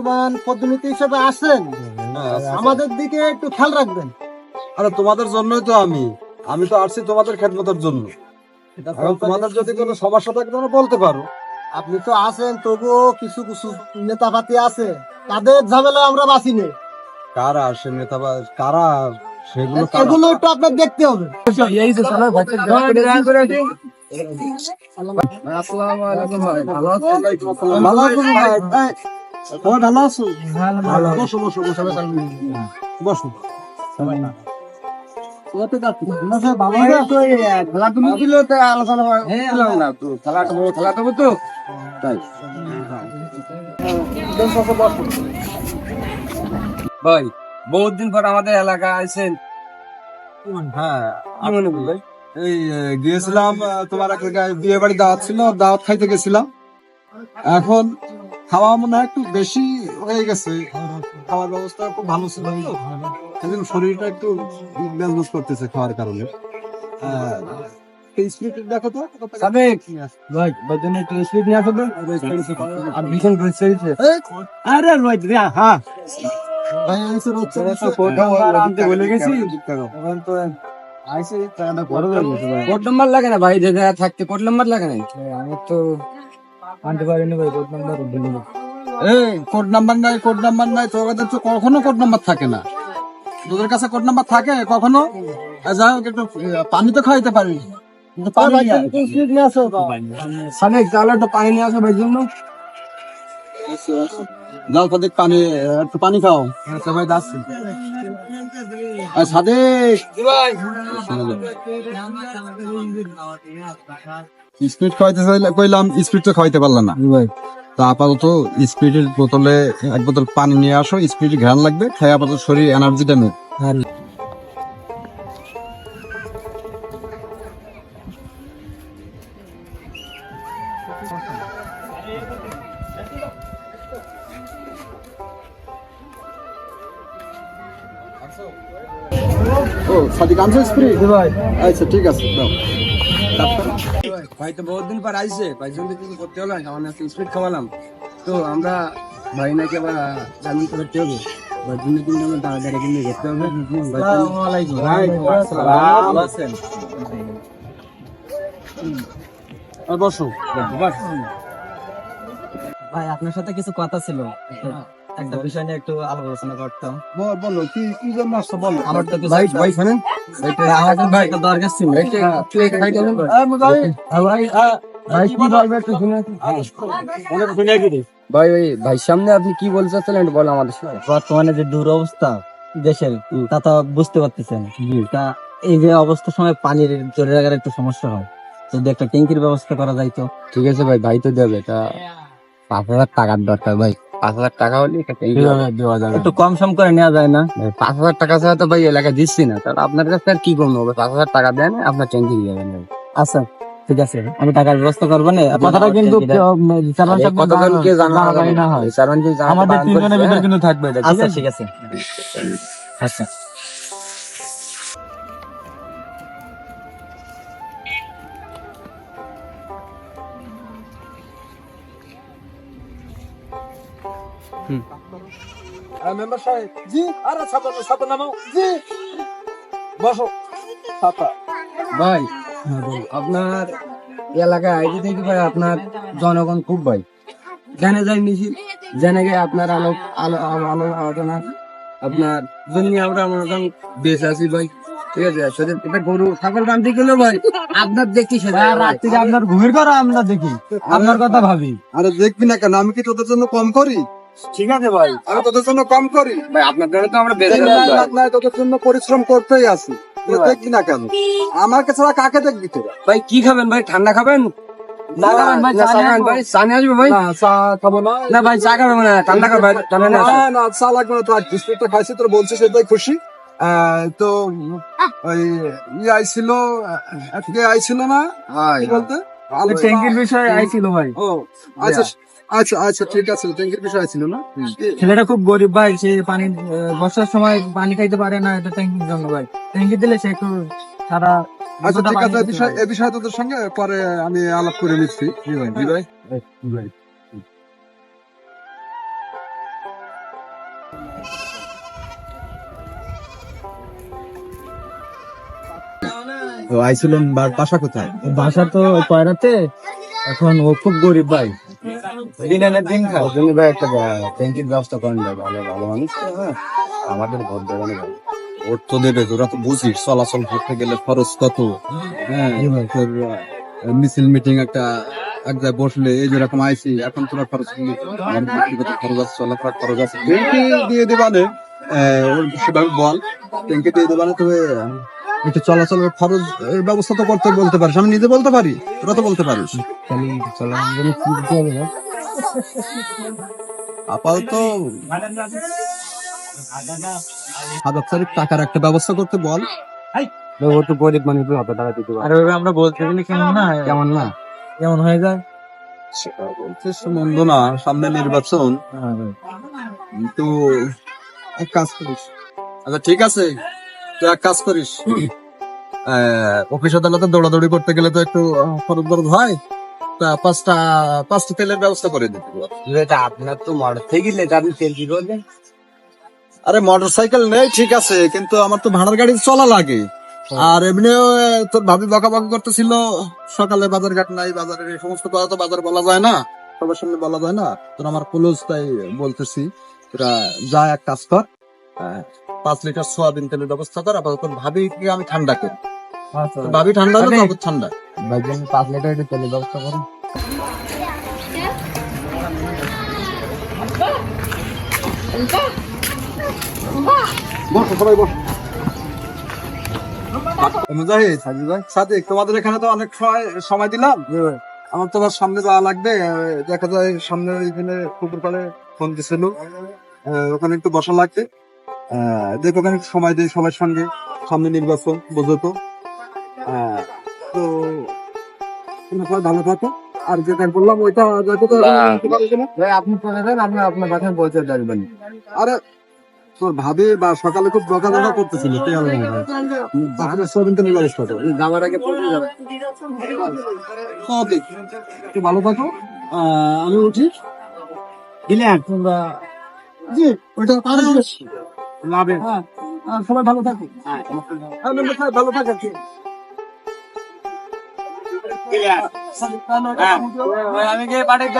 বর্তমান পদ্ধতি হিসেবে আসেন আমাদের দিকে একটু খেয়াল রাখবেন। আরে তোমাদের জন্যই তো আমি। আমি তো আসছি তোমাদের খেদমতের জন্য। এখন তোমাদের যদি কোনো সমস্যা থাকে তোমরা বলতে পারো। আপনি তো আছেন তবুও কিছু কিছু নেতাপাতি আছে। তাদের ঝামেলা আমরা বাঁচি নেই কারা সে নেতা কারা? সেগুলো? এগুলো একটু আপনার দেখতে হবে। ভালো আছেন? ভাই? সবাই ভালো আছো? বসো, বসো, বসো, বসো। কোথাতে যাচ্ছি? আচ্ছা, বাবা রে? বসো, বসো। ভাই বহুত দিন পর আমাদের এলাকায় আছেন হ্যাঁ মনে করি এই গিয়েছিলাম তোমার এক জায়গায় বিয়ে বাড়ি দাওয়াত ছিল দাওয়াত খাইতে গেছিলাম এখন খাওয়া মনে হয় একটু বেশি হয়ে গেছে। খাওয়ার ব্যবস্থা খুব ভালো ছিল তো। এখন শরীরটা একটু মেজমেজ করতেছে খাওয়ার কারণে। দেখো তো সাবেক ভাই আর আরে ভাই হ্যাঁ ভাই, আইসের হচ্ছে, আনতে বলে গেছি। এখন তো আইসে টাকাটা বড় গেছে ভাই। কোড নাম্বার লাগে না ভাই যে থাকতে কোড নাম্বার লাগে না? আমি তো আনতে পারিনি ভাই কোড নাম্বার এই কোড নাম্বার নাই কোড নাম্বার নাই তোদের তো কখনো কোড নাম্বার থাকে না। তোদের কাছে কোড নাম্বার থাকে কখনো? যাই হোক একটু পানি তো খাইতে পারি। কিন্তু পানি নিয়ে আসো। সাবেক তাহলে একটু পানি নিয়ে আসো ভাই জন্য যাও সাদেক পানি একটু পানি খাও। আচ্ছা ভাই যাচ্ছি। আর সাদেক। ভাই। স্পিড খাওয়াইতে চাইলে- কইলাম স্পিড তো খাওয়াইতে পারলাম না। ভাই। তা আপাতত স্পিডের বোতলে এক বোতল পানি নিয়ে আসো স্পিড ঘ্রাণ লাগবে খাই আপাতত শরীর এনার্জিটা নেই ও সাদিক আনছো স্পিড? ভাই। আচ্ছা ঠিক আছে দাও। ভাই তো বহুত দিন পর ভাই জন্য কিছু করতে হলো না আমার একটা স্পিড খাওয়ালাম তো আমরা ভাই নাকি আবার জামিন করতে হবে। ভাই জন্য কিন্তু আমরা কিন্তু করতে হবে। বসো। ভাই আপনার সাথে কিছু কথা ছিল। একটা বিষয় নিয়ে একটু আলোচনা করতাম। বল- বলো কি কি জন্য আসছো? বলো। আমার তো ভাই ভাই শুনেন। ভাই, আমার তো দরকার ছিল। তুই একটা খাই দেবেন ভাই ভাই ভাই কি বলবে একটু শুনে ভাই ভাই ভাই সামনে আপনি কি বলতে চাচ্ছিলেন বলো আমাদের বর্তমানে যে দুরবস্থা দেশের তা তো বুঝতে পারতেছেন। তা এই যে অবস্থার সময় পানির চলে রাখার একটু সমস্যা হয়। যদি একটা ট্যাঙ্কির ব্যবস্থা করা যাইতো। ঠিক আছে ভাই ভাই তো দেবে। তা পাঁচ হাজার টাকার দরকার ভাই। পাঁচ হাজার টাকা হলে একটা কম সম করে নেওয়া যায় না। পাঁচ হাজার টাকা ছাড়া তো ভাই এলাকায় দিচ্ছি না। তাহলে আপনার কাছে আর কি কম হবে পাঁচ হাজার টাকা দেন আপনার চেঞ্জ হয়ে যাবেন আচ্ছা ঠিক আছে। আমি টাকার ব্যবস্থা করব না। কথাটা কিন্তু আমাদের কতজনকে না। হয় জানাতে বারণ হ্যাঁ? কিন্তু থাকবে আচ্ছা ঠিক আছে। আচ্ছা। মেম্বার সাহেব জি আরে ছাতা ছাতা নামাও জি। বসো ছাতা। ভাই আপনার এলাকায় আইডি থেকে ভাই আপনার জনগণ খুব ভাই। জেনে যায় মিছিল জেনে গিয়ে আপনার আলো আলো আলো আলো আলোচনা আপনার জন্য আমরা করেন বেশ আছি ভাই ঠিক আছে? সেটা এটা গরু ছাগল টানতে গেলেও ভাই আপনার দেখি সেটা রাত্রিরে আপনার ঘুমের করা আমরা দেখি আপনার কথা ভাবি। আরে দেখবি না কেন? আমি কি তোদের জন্য কম করি? ঠিক আছে ভাই। আমি তোদের জন্য কম করি। ভাই আপনার জন্য তো আমরা বেশ না, তোদের জন্য পরিশ্রম করতেই আছি। দেখবি না কেন? আমাকে ছাড়া কাকে দেখবি তোরা? ভাই কি খাবেন ভাই? ঠান্ডা খাবেন? না। ভাই চা নিয়ে আসবে ভাই? চা খাব না। না ভাই চা খাবেন না ঠান্ডা খাবেন ঠান্ডা না না না চা লাগবে না তোর বিস্কুটটা খাইছি তোর বলছিস সেটাই খুশি। তো ওই ই আইছিল আজকে আইছিল না? বলতে? ট্যাঙ্কির বিষয়ে আইছিল ভাই। ও আচ্ছা আচ্ছা আচ্ছা ঠিক আছে ট্যাঙ্কির বিষয় ছিল না? ছেলেটা খুব গরিব ভাই সে পানি বর্ষার সময় পানি খাইতে পারে না এটা ট্যাঙ্কির জন্য ভাই ট্যাঙ্কি দিলে সে একটু সারা আচ্ছা ঠিক আছে বিষয় এ বিষয়ে তোদের সঙ্গে পরে আমি আলাপ করে নিচ্ছি। জি ভাই জি ভাই। তো আইছিলেন বাসা কোথায়? বাসা তো কয়রাতে এখন ও খুব গরিব ভাই। দিন এনে দিন খায়। ওর জন্য ভাই একটা ট্যাঙ্কির ব্যবস্থা করেন ভাই ভালো ভালো মানুষ তো, হ্যাঁ? আমাদের ঘর দেওয়ানো ভাই ওর তো দেবে তোরা তো বুঝিস চলাচল করতে গেলে খরচ কত। হ্যাঁ তোর মিছিল মিটিং একটা এক জায়গায় বসলে এই যেরকম আইসি এখন তোরা খরচ ব্যক্তিগত খরচ আছে চলাফেরা খরচ আছে। ট্যাঙ্কি দিয়ে দেবানে ওর সেভাবে বল। ট্যাঙ্কি দিয়ে দেবানে তবে। একটু চলাচলের খরচ এর ব্যবস্থা তো করতে বলতে পারিস। আমি নিজে বলতে পারি? তোরা তো বলতে পারিস। তাহলে আপাতত টাকার একটা ব্যবস্থা করতে বল। ও তো গরিব মানুষ হাতে টাকা দিতে পারে আর ওইভাবে আমরা বলতে গেলে কেমন না? কেমন না? কেমন হয়ে যায়? মন্দ না সামনে নির্বাচন। তো এক কাজ করিস। আচ্ছা ঠিক আছে। তুই এক কাজ করিস। আহ, অফিস আদালতে দৌড়াদৌড়ি করতে গেলে তো একটু খরচ বরচ হয়। পাঁচটা পাঁচটা তেলের ব্যবস্থা করে দিতে এটা আপনার তো থেকে গেলে এটা আপনি তেল কি করবেন আরে মোটর সাইকেল নেই ঠিক আছে কিন্তু আমার তো ভাড়ার গাড়ি চলা লাগে। আর এমনিও তোর ভাবি বকাবকি করতেছিল সকালে বাজার ঘাট নাই বাজারের এই সমস্ত কথা তো বাজার বলা যায় না সবার সামনে বলা যায় না। তোর আমার ক্লোজ তাই বলতেছি তোরা যা এক কাজ কর পাঁচ লিটার সোয়াবিন তেলের ব্যবস্থা কর আপাতত ভাবি কি আমি ঠান্ডা করি। তোর ভাবি ঠান্ডা হলে তো ঠান্ডা। ভাই জন্য পাঁচ লিটার একটু তেলের ব্যবস্থা করুন সাদিক তোমাদের এখানে তো অনেক সময় সময় দিলাম। আমার তো আবার সামনে যাওয়া লাগবে দেখা যায় সামনে এখানে পুকুর পাড়ে ফোন দিছিল। ওখানে একটু বসা লাগবে। আহ, দেখ ওখানে একটু সময় দেয় সবার সঙ্গে। সামনে নির্বাচন বোঝো তো? তো ভালো থাকো আর যেটা বললাম ওইটা যত আপনি চলে যান আপনি আপনার বাসায় পৌঁছে যাবেন আরে তোর ভাবে বা সকালে খুব বকা বকা করতেছিল তুই সোয়াবিন তেলের ব্যবস্থা কর যাওয়ার আগে পৌঁছে ওকে তুই ভালো থাকো। আমি উঠি দিলেন তোমরা জি ওইটা পারে লাভে হ্যাঁ সবাই ভালো থাকো হ্যাঁ ভালো থাকো। আমি গিয়ে পাঠিয়ে